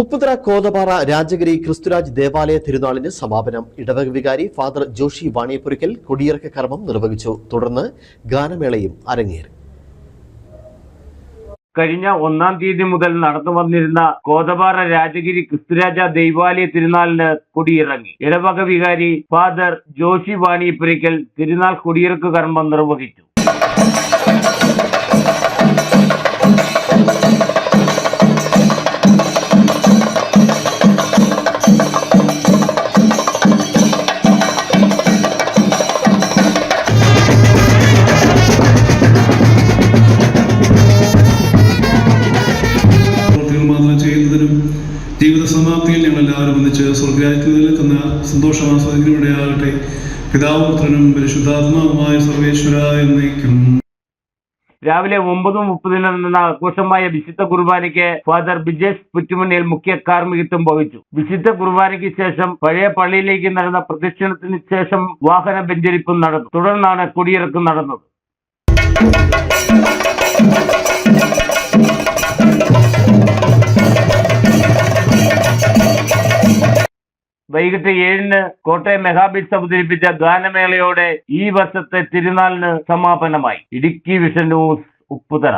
ഉപ്പുതറ കോതപാറ രാജഗിരി ക്രിസ്തുരാജ് ദേവാലയ തിരുനാളിന് സമാപനം. ഇടവക വികാരി ഫാദർ ജോഷി വാണിയപ്പുരയ്ക്കൽ കൊടിയിറക്ക കർമ്മം നിർവഹിച്ചു. തുടർന്ന് ഗാനമേളയും അരങ്ങേറി. കഴിഞ്ഞ ഒന്നാം തീയതി മുതൽ നടന്നു വന്നിരുന്ന കോതപാറ രാജഗിരി ക്രിസ്തുരാജ ദൈവാലയ തിരുനാളിന് കൊടിയിറങ്ങി. ഇടവക വികാരി ഫാദർ ജോഷി വാണിയപ്പുരയ്ക്കൽ തിരുനാൾ കൊടിയിറക്ക് കർമ്മം നിർവഹിച്ചു. ജീവിത സമാപ്തിയിൽ ഞങ്ങൾ എല്ലാവരും ഒന്നിച്ച് സ്വർഗരാജ്യത്തിൽ നിൽക്കുന്ന സന്തോഷം ആസ്വദിക്കുന്നതിനും ഇടയാകട്ടെ പിതാവും പുത്രനും പരിശുദ്ധാത്മാവുമായ സർവേശ്വര എന്നേക്കും. രാവിലെ ഒമ്പത് മുപ്പതിന് നടന്ന ആഘോഷമായ വിശുദ്ധ കുർബാനയ്ക്ക് ഫാദർ ബിജേഷ് പുറ്റുമുന്നിൽ മുഖ്യ കാർമ്മികത്വം വഹിച്ചു. വിശുദ്ധ കുർബാനയ്ക്ക് ശേഷം പഴയ പള്ളിയിലേക്ക് നടന്ന പ്രദക്ഷിണത്തിന് ശേഷം വാഹന ബെഞ്ചരിപ്പും നടന്നു. തുടർന്നാണ് കൊടിയിറക്കം നടന്നത്. വൈകിട്ട് ഏഴിന് കോട്ടയം മെഗാബിറ്റ്സ് അവതരിപ്പിച്ച ഗാനമേളയോടെ ഈ വർഷത്തെ തിരുനാളിന് സമാപനമായി. Idukki vision news Upputhara.